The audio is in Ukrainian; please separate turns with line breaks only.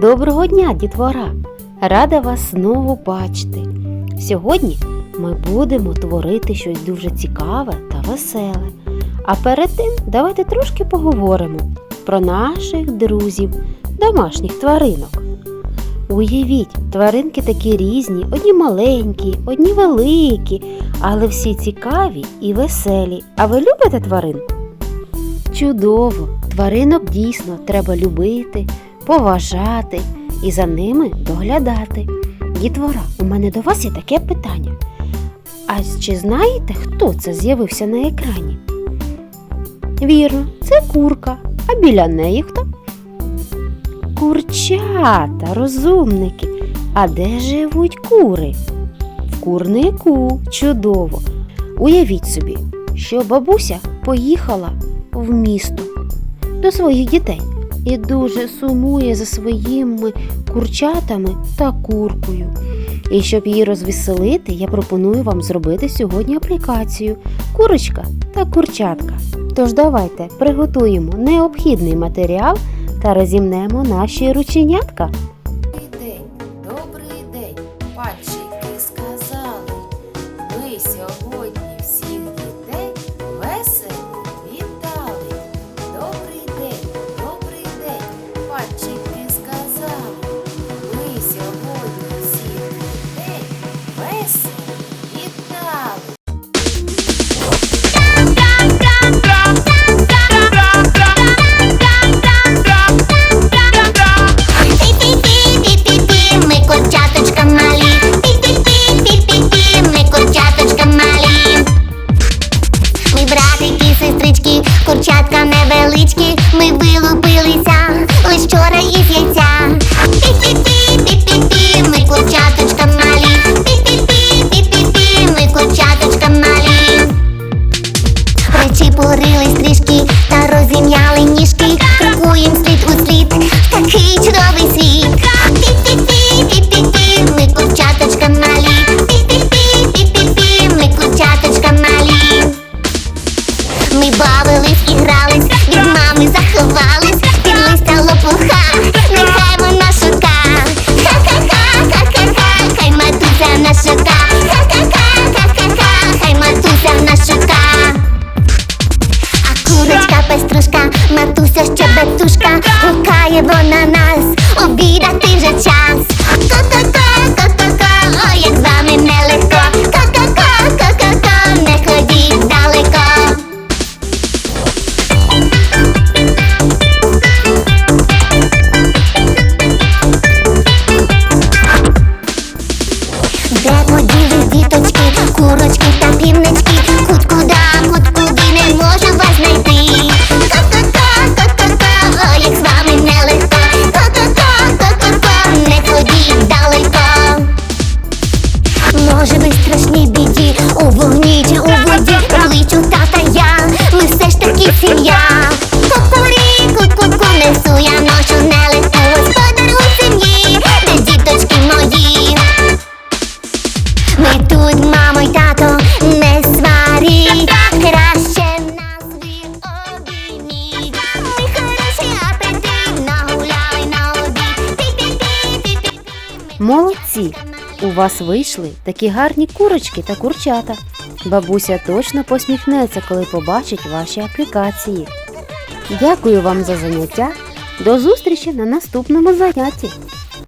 Доброго дня, дітвора! Рада вас знову бачити. Сьогодні ми будемо творити щось дуже цікаве та веселе. А перед тим давайте трошки поговоримо про наших друзів, домашніх тваринок. Уявіть, тваринки такі різні, одні маленькі, одні великі, але всі цікаві і веселі. А ви любите тварин? Чудово! Тваринок дійсно треба любити, поважати і за ними доглядати. Дітвора, у мене до вас є таке питання. А чи знаєте, хто це з'явився на екрані? Вірно, це курка. А біля неї хто? Курчата, розумники. А де живуть кури? В курнику. Чудово. Уявіть собі, що бабуся поїхала в місто до своїх дітей і дуже сумує за своїми курчатами та куркою. І щоб її розвеселити, я пропоную вам зробити сьогодні аплікацію курочка та курчатка. Тож давайте приготуємо необхідний матеріал та розімнемо наші рученятка.
Вона нас, обідати вже час.
Молодці! У вас вийшли такі гарні курочки та курчата. Бабуся точно посміхнеться, коли побачить ваші аплікації. Дякую вам за заняття. До зустрічі на наступному занятті.